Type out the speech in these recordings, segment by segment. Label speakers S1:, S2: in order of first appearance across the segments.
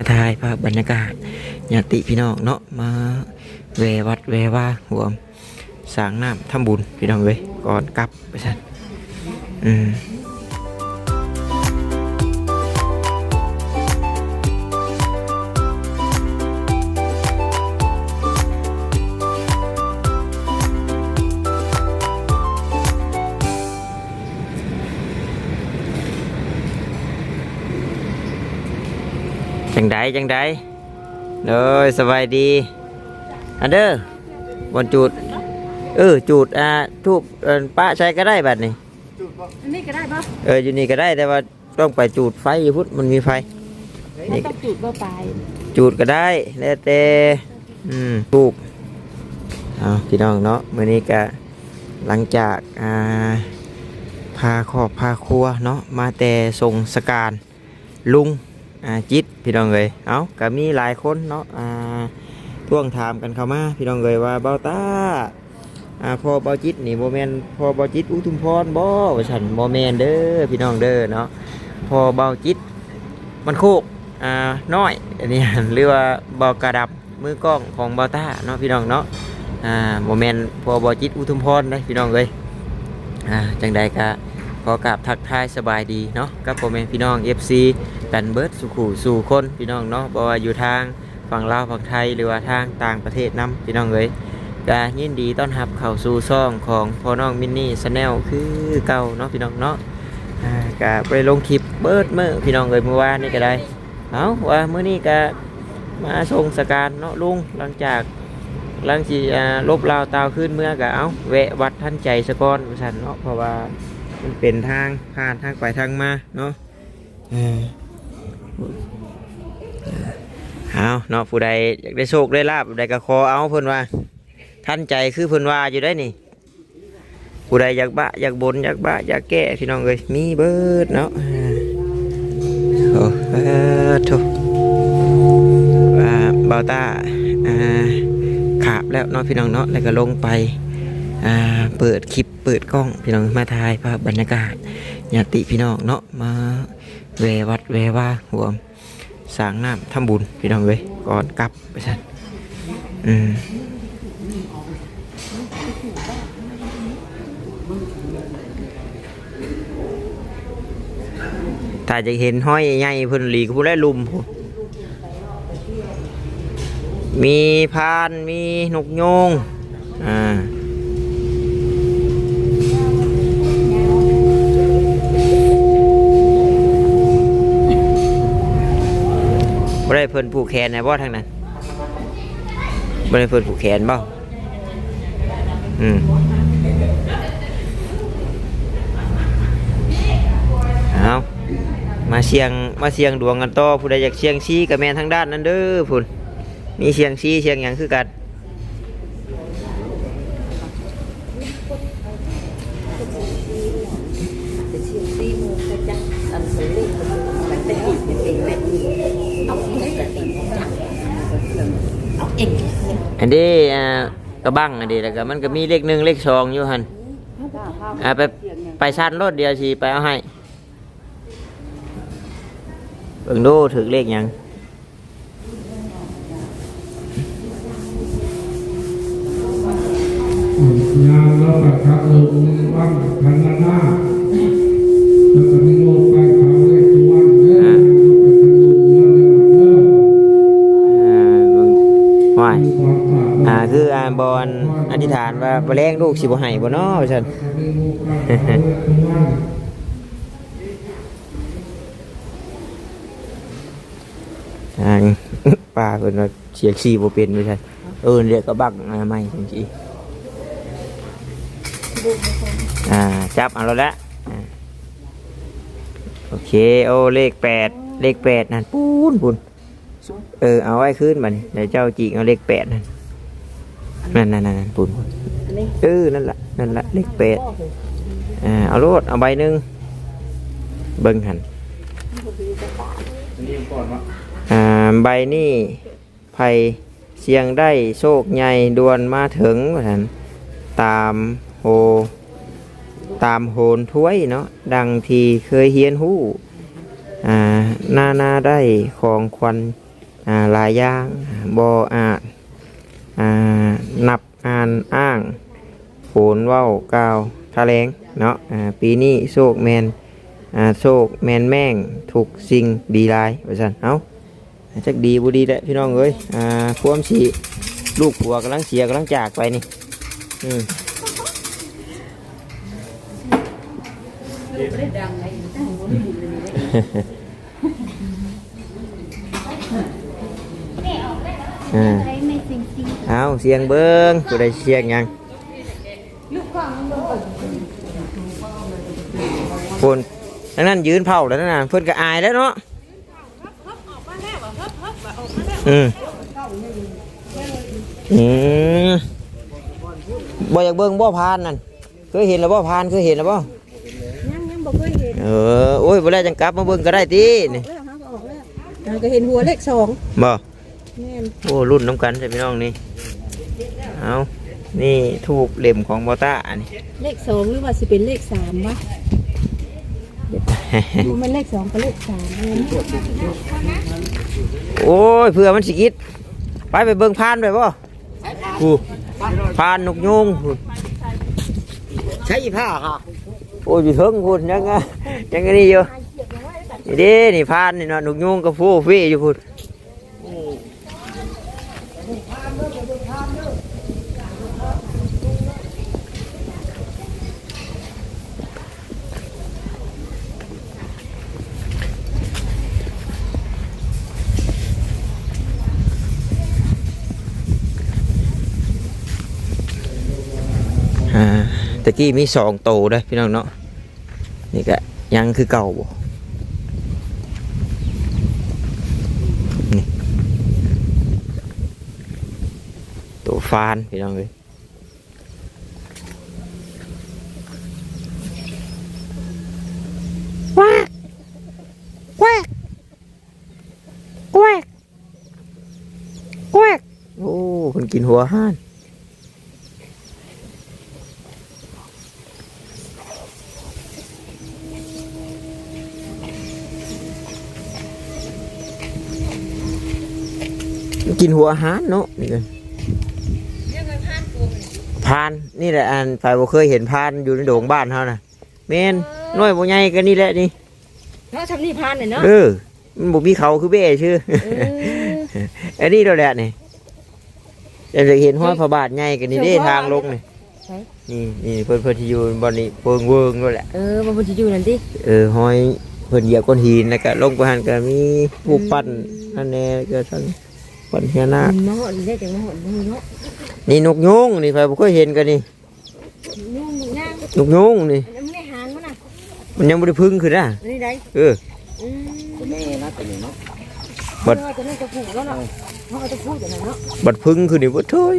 S1: มาถ่ายภาพบรรยากาศญาติพี่น้องเนาะมาแววัดแวว่าหวมสางน้ำทำบุญพี่น้องเลยก่อนกลับไปสันอืม งใดจังใดเลยสบายดีอันเด้อวันจูดเออจูดอ่าทูบเอ่อป้าใช้ก็ได้บัดนี้
S2: อันนี้ก็ได้ปะ
S1: เอออยู่นี่ก็ได้แต่ว่าต้องไปจูดไฟอยู่พุทธมันมีไฟนี่
S2: ต้องจุดเบอร์ปลาย
S1: จูดก็ได้แล้วแต่อืมทูบเอาพี่น้องเนาะมื้อนี้ก็หลังจากอ่าพาครอบพาครัวเนาะมาแต่ทรงสการลุงอ่า จิตพี่น้องเลยเอาก็มีหลายคนเนาะอ่าท่วงถามกันเข้ามาพี่น้องเลยว่าเบาตาอ่าพอเบาจิตนี่โมเมนพอเบาจิตอุทุมพรบ่ว่าฉันโมเมนเด้อพี่น้องเด้อเนาะพอเบาจิตมันโคกอ่าน้อยอันนี้หรือว่าเบอกระดับมือกล้องของเบอต้าเนาะพี่น้องเนาะอ่าโมเมนต์พอเบอจิตอุทุมพรได้พี่น้องเลยอ่าจังใดก็ ขอกราบทักทายสบายดีเนาะกับโมเมนพี่น้อง FC กันเบิร์ดสุขูสู่คนพี่น้องเนาะบ่ว่าอยู่ทางฝั่งลาวฝั่งไทยหรือว่าทางต่างประเทศนํพี่น้องเลยก็ยินดีต้อนรับเข้าสู่ซ่องของพ่อน้องมินนี่ชาแนลคือเก่าเนาะพี่น้องเนาะอ่าก็ไปลงคลิปเบิร์ดเมื่อพี่น้องเลยเมื่อวานนี่ก็ได้เอาว่าเมื่อนี้ก็มาส่งสการเนาะลุงหลังจากหลังจีอ่าลบลาวตาวขึ้นเมื่อก็เอาแวะวัดท่านใจสะกอนสันเนาะเพราะว่า มันเป็นทางผ่านทางไปทางมาเนาะเอาเนาะผู้ใดอยากได้โชคได้ลาบใดก็ขอเอาเพิ่นว่า ท่านใจคือเพิ่นว่าอยู่ได้นี่ผู้ใดอยากบะอยากบนอยากบะอยากแก้พี่น้องเลยมีเบิดเนาะโอ้เออโถว่าเบาตาอ่าขาบแล้วเนาะพี่น้องเนาะแล้วก็ลงไป อ่าเปิดคลิปเปิดกล้องพี่น้องมาถ่ายภาพบรรยากาศญาติพี่น้องเนาะมาแววัดแวว่าหัวสร้างน้ำทำบุญพี่น้องเลยก่อนกลับไปสันอืมถ้าจะเห็นห้อยใหญ่เพิ่นหลีกผู้ได้ลุมพู้มีพานมีนกโยงอ่า ได้เพิ่นผูกแขนนะบ่ทางนั้นบ่ได้เพิ่นผูกแขนบ่อืมเอามาเสียงมาเสียงดวงกันต่อผู้ใดอยากเสียงชี้กับแมนทางด้านนั้นเด้อพุ่นมีเสียงชี้เสียงหยังคือกัน
S2: อันนี้อ่า
S1: กระบังอันนี้แล้วก็มันก็มีเลขหนึ่งเลขสองอยู่หันอ่าไปไปชาร์จรถเดียวสิไปเอาให้เบิ่งดูถึงเลขยัง
S3: ยามเราประท บ่แรง
S1: ลูกสิบ่ให้บ่เนาะว่าซั่น
S3: ให้โลกไปเขาเลขตัววัน
S1: ทางป้าเพิ่นว่าเสียงซีบ่เป็นไม่ใช่เออเรียกกระบักมาใหม่จังซี่อ่าจับเอาแล้วละอ่าโอเคโอ้เลขแปดเลขแปดนั่นปูนปูนเออเอาไว้ขึ้นมานี่เดี๋ยวเจ้าจีเอาเลขแปดนั่นนั่นนั่นนั่นปูนปูน
S2: นนี้
S1: เออนั่นละนั่นละเลขแปดอ่าเอาโลดเอาใบหนึ่งเบิ่งหันอ่าใบนี่ไผ่เสียงได้โชคใหญ่ดวนมาถึงว่าหันตามโหตามโหนถ้วยเนาะดังที่เคยเฮียนหู้อ่าหนานาได้ของควันอ่าหลายอย่างบ่อาจอ่านับอ่านอ้าง โผนเว้ากล่าวทะเลงเนาะอ่าปีนี้โชคแมนอ่าโชคแมนแม่งถูกสิ่งดีหลายว่าซั่นเอ้าจักดีบ่ดีแหละพี่น้องเอ้ยอ่าความสิลูกผัวกำลังเสียกำลังจากไปนี่อืม
S2: ไม่ได้ดังไหนตั้งหัวไม่บุญเลย
S1: อ่าเอาเสียงเบิ้งกูได้เสียงหยัง คนดังนั้นยืนเผาแล้วนะเพิ่นก็อายแล้วเนาะอืมอืมบ่อยากเบิ่งบ่พานนั่นเคยเห็นแล้วบ่พานเคยเห็นแล้วบ่
S2: ยังยังบอกเคยเห็น
S1: เออโอ้ยบ่แล้วจังกลับมาเบิ่งก็ได้ตินี่
S2: แล้วฮะก็ออกแล้วเราก็เห็นหัวเลขสอง
S1: บ่
S2: แม่น
S1: โอ้รุ่นน้ำกันใช่พี่น้องนี่เอานี่ถูกเล่มของบอต้าอันนี้
S2: เลขสองหรือว่าสิเป็นเลขสามวะ มันเลขสองกับเลขสามเลย
S1: โอ้ยเผื่อมันสิกิดไปไปเบิ่งพานไปบ่กูพานนกยุงพู้น
S4: ใช้ผ้าค่ะ
S1: โอ้ยอยู่เทิงพูนยังไงยังไงนี่อยู่นี่เด้นี่พานนี่เนาะนกยุงกับผู้ฟี่อยู่พูนะกี้มีสองโตได้อพี่น้องเนาะนี่ก็ยังคือเก่าบ่นี่ตัวฟานพี่น้องเลยแควกแควกแควกแควกโอ้คนกินหัวห่าน กินหัวอาหารเนาะนี่กันพานนี่แหละอันฝ่ายบ่เคยเห็นพานอยู่ในโด่งบ้านเขานะเมนน้อยบ่ใหญ่กันนี่แหละนี่
S2: เนาะทำนี่พานเนี่ยเนาะ
S1: เออมันบ่มีเขาคือเบ้ชื่ออันนี้เราแหละนี่จะเห็นห้อยพระบาทใหญ่กันนี่เด้ทางลงนี่นี่นี่เพิ่นเพิ่นที่อยู่บอนนี้เพิงเวิงนั่นแหละ
S2: เออมันพูดอยู่นั่นดิ
S1: เออห้อยเพิ่นเหยียบก้อนหินแล้วก็ลงไปหันก็มีผู้ปั้นนั่นแน่ก็ทั้ง ปั้นเฮียนาค
S2: มะฮอดได้จังมะฮอดมือเนาะ
S1: นี่นกยุงนี่ไปบ่เคยเห็นกันนี่
S2: ยุ่งย่าง
S1: นกยุงนี่
S2: มันไม่ได้หางมันน่ะ
S1: มันยังบ่ได้พึ่งขึ้นนะ
S2: นี่ได้
S1: เออ
S2: อืม
S4: ตัวนี้นะตัวนี้เนาะ
S1: บัด
S2: เออจะนั่นจะผูกแล้วเนาะเขาเอาจะพูดอย่างนั้นเนาะ
S1: บัดพึ่งขึ้นนี่บ่เทย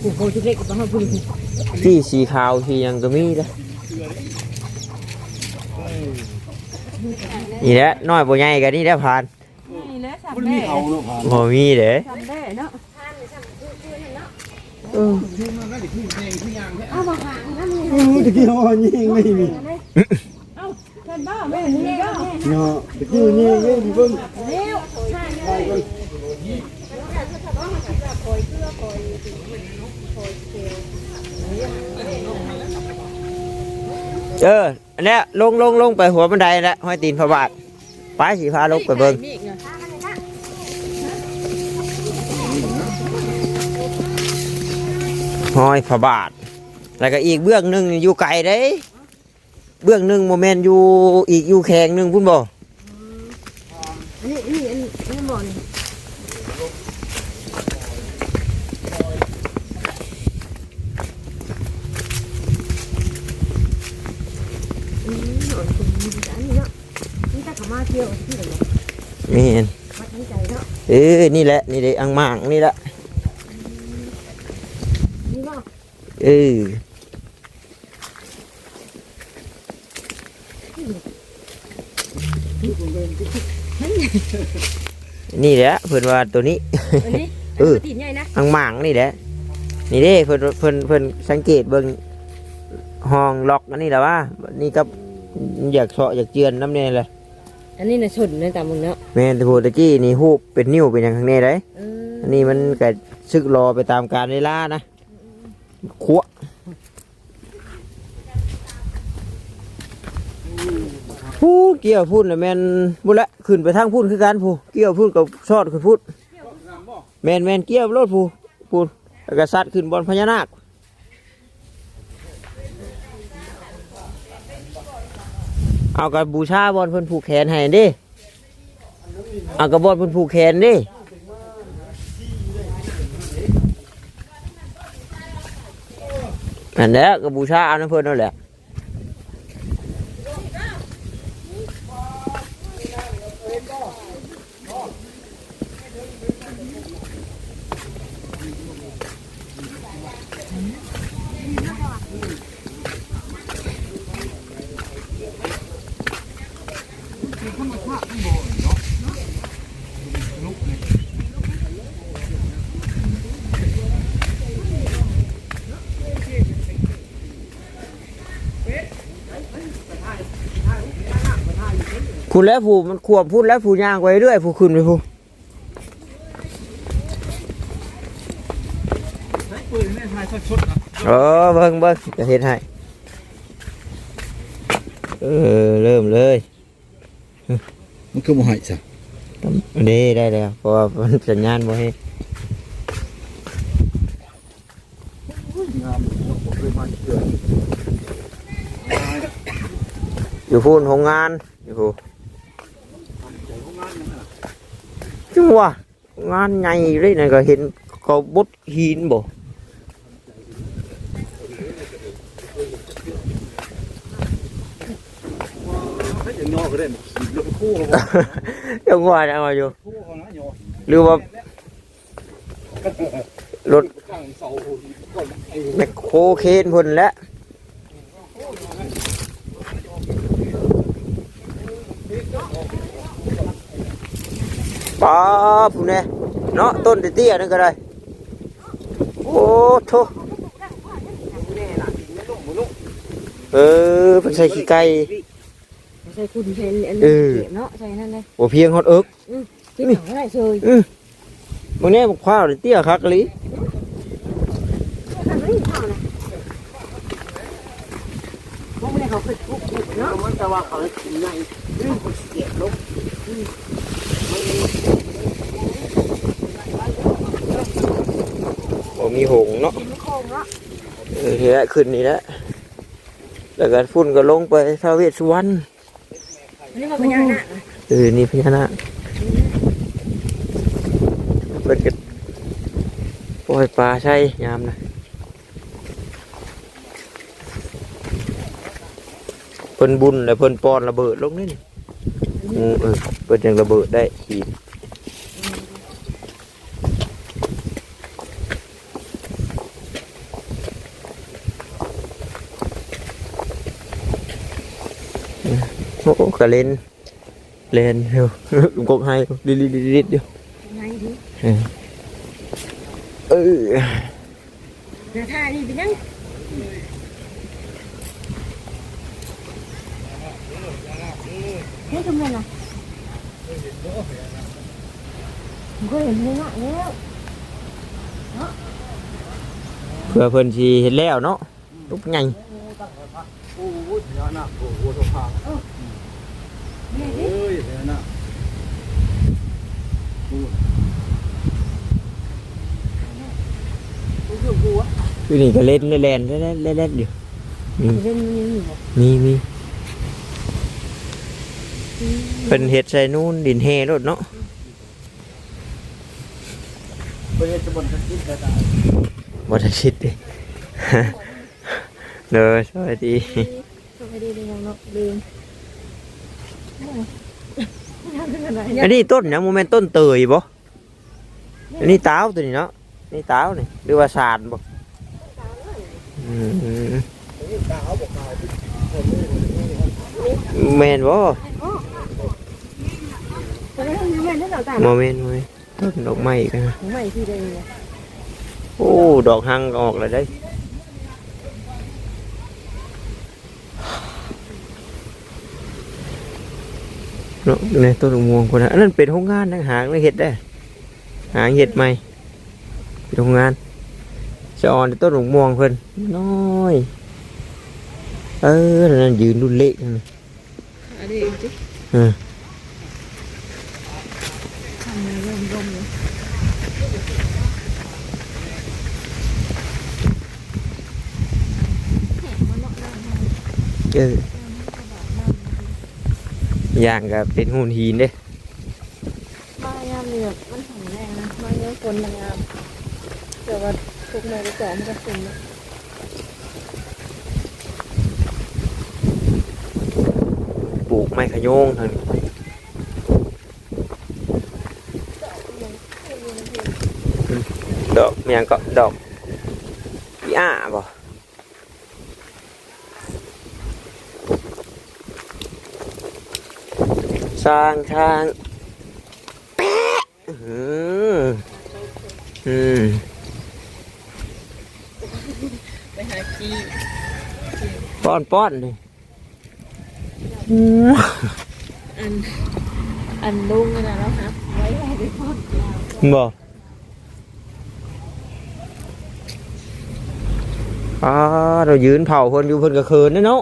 S2: ผูกโคชุดเล็กกับเขาพูด
S1: ที่สีขาวที่ยังก็มีนะนี่แหละน้อยบ่ใหญ่กันนี่แหละผ่าน
S2: นี่แหละสา ม
S4: มัน
S2: แม่
S4: มีเขาเนาะผ่าน
S1: บ่มีเด้
S2: สามแม่เนาะ
S4: ตะกี้เขายิงไม่มี
S2: ท่านบ้าแม่นี่ก็
S4: เนาะตะกี้ยิงไม่มีเบิ่ง
S2: เร็ว
S1: เอออันเนี้ยลงลงลงไปหัวบันไดแล้วห้อยตีนพระบาทไปสิพาลงไปเบิ่ง ห้อยพระบาท แล้วก็อีกเบื้องหนึ่งอยู่ไกลเด้ เบื้องหนึ่งโมเมนต์อยู่อีกอยู่แข่งหนึ่งพุ่นบ่
S2: นี่นี่อันนี้บ่อนอืมหน่อยคุณอันนี้เนาะนี่ถ้าเขามาเที่ยวที่ไหน
S1: ไม่เห็น
S2: วัดนี้ใจเอ
S1: อนี่แหละ นี่เด้อังมางนี่แหละ
S2: เอ
S1: อนี่แหละเพิ่นว่าตัวนี้
S2: อันนี้
S1: เออ
S2: ตีนใหญ่นะ
S1: อังหมางนี่แหละ นี่เด้เพิ่นเพิ่นเพิ่นสังเกตเบิ่งห้องล็อกอันนี้แหละว่า นี่กับอยากเฉาะอยากเจือนน้ำเนี่ยเลย
S2: อันนี้น่ะฉุนเลยตามมึงเนาะ
S1: แม่นแต่พูตะกี้นี่ฮูบเป็นนิ้วเป็นอย่างข้างในได้
S2: เออ
S1: อันนี้มันก็ซึกรอไปตามกาลเวลานะ ขัวพูดเกี่ยวพูดนะแมนบุละขึ้นไปทางพูดคือการพูเกี่ยวพูดกับชอดคือพูดแมนแมนเกี่ยวรถพูพูดแล้วก็สัตว์ขึ้นบนพญานาคเอากับบูชาบอลเพิ่นผูกแขนให้ดิเอากับบอลเพิ่นผูกแขนดิ อันนี้ก็บูชาเอาน้ำเพิ่นนั่นแหละ พูดแล้วผู้มันขวบพูดแล้วผู้ย่างไว้เรื่อยผู้ขึ้นไปผู้เออเบิ่งเบิ่งจะเห็นให้เออเริ่มเลย
S4: มันคือบ่ให้ซะ
S1: เด้ได้แล้วเพราะว่ามันสัญญาณบ่ให้อยู่พูนโรงงานอยู่พู จังหวะงานใหญ่เลยนั่นก็เห็นเขาบดหินบ่
S4: ย่างนอกก็ได้ขี่า
S1: จังหวะอยู่หรือว่ารถแมคโคเคนพุ่นแล้ว ป้าพุ่นเนี่ยเนาะต้นเตี้ยๆนั่นก็ได้ โอ้โถเออเป็นใส่ขี้ไก่
S2: ใส่คุณเพนอัน
S1: เอ
S2: นี้
S1: อ
S2: เก็บเนาะใส่นั่นเลย
S1: โอ้เพียงฮอดเอิก
S2: กินของอะไรเชย
S1: มึงเนี่ยบอกข้าวเตี้ยคักลิ
S2: พวกนี้เขาฝึกพวกเนาะ
S4: มันแต่ว่าเขากินในเรื่องของเสียลบ
S1: โอ้ มีหงส์เนาะเออทีแรกขึ้นนี่แหละแล้วก็ฝุ่นก็ลงไปทาวเวสสุวรรณ
S2: อันนี้มันเป็นยังไง
S1: เออนี่พญานาคเปิดกันปล่อยปลาใช่ยามนะเพิ่นบุญแล้วเพิ่นปอนระเบิดลงนี่นี่อืมเออเพิ่นยังระเบิดได้ขีดโอ้กระเลนเลนเดียว กกให้ดิดดิดดิดดิดเดียว
S2: ไงดิ
S1: เออเออ
S2: หน้าท่านี่เป็ นยังเฮ้ยทำไมล่ะผมก็เห็นเลยนะแล้ว
S1: เพื่อเพิ่นสิเห็นแล้วเนาะลูกใหญ่
S4: โอ้ยพญานาคโอ้โหสะ พานเอ้ยพญานาค
S1: คือนี่ก็เล่นเล่นเล่นเล่นเล่นเล่นเล่นอยู่
S2: เล่นมันยังอยู่บ่
S1: มีมีเพิ่นเฮ็ดใส่นู่นดินแห่รถเนาะ
S4: ไปเฮ็ดสมบัติคิดได้ตาย
S1: บ่ได้คิดดิเด้อสวัสดี
S2: สวัสดีเลยเนาะลืม
S1: อันนี้ต้นหยังโมเมนต้นเตยบ่อันนี้ตาวตัวนี้เนาะนี่ตาวนี่หรือว่าสารบ่อืมแม่นบ่
S2: ตอนนี้มันแม่นได้ต่อตา
S1: โมเมนต์โมเมนต์ต้นดอกไม้อีกันนะ
S2: ของใหม่ที่ได้เนี่ย
S1: โอ้ดอกหังก็ออกแล้วได้ เนาะในต้นมะม่วงคนนั้นอันนั้นเป็นโรงงานทางหางเลยเห็ดได้ หางเห็ดใหม่เป็นโรงงานจะอ่อนในต้นมะม่วงเพิ่นน้อยเออนั่นยืนรุ่นเล็กนั่นน่ะ
S2: อันนี้จิ
S1: เออ
S2: ทำในร่มร่มเลยแข็งมันเนาะน้ำมัน
S1: เออ อย่างกับเป็นหุ่นหินเด้
S2: มายามนี่แบบมันแข็งแรงนะมาเยอะคนมันงามเดี๋ยวว่าทุกเมื่อไปก่อนมันจะซึมนะ
S1: ปลูกไม้ขะโยงทางนี้ดอกเมียงก็ดอกอีอ้าบ่ สร้างทางแปะอืมอืม
S2: ไปหาขี้
S1: ป้อนป้อนเลยอืม
S2: อัน อันลุงนั่นนะแล้วครับไว้ให้ไปพ่นยาว
S1: บ่อ่าเรายืนเผาคนอยู่เพิ่นก็เคินเด้อเนาะ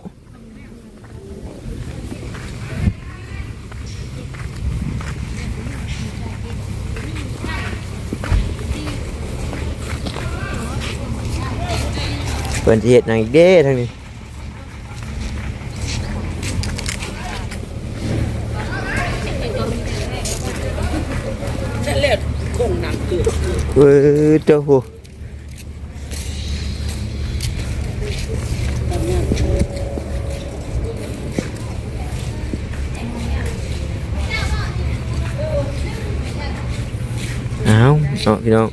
S1: พิ่นสิเฮ็ดหยังอีกเด้ทางนี้
S2: เอ
S1: อเจ้าหูเอาเนาะพี่น้อง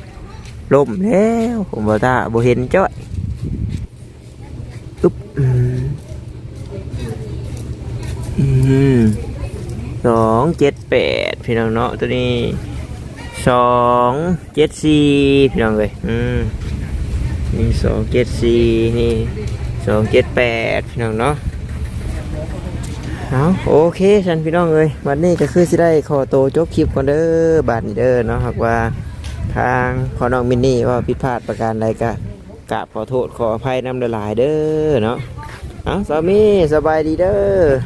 S1: ล่มแล้วผมบอกตาบ่เห็นจ้อยอุ๊บอืม อืมสองเจ็ดแปดพี่น้องเนาะตัวนี้สองเจ็ดสี่พี่น้องเลยอืมนี่สองเจ็ดสี่นี่สองเจ็ดแปดพี่น้องเนาะเอาโอเคฉันพี่น้องเลยวันนี้ก็คือสิได้ขอโตจบคลิปก่อนเด้อบาทนี้เด้อเนาะหากว่าทางขอน้องมินนี่ว่าผิดพลาดประการใดก็กราบขอโทษขออภัยนำหลายเด้อเนาะ เอาสามีสบายดีเด้อ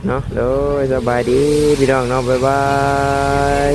S1: เนาะโดยสบายดีพี่น้องเนาะบ๊ายบาย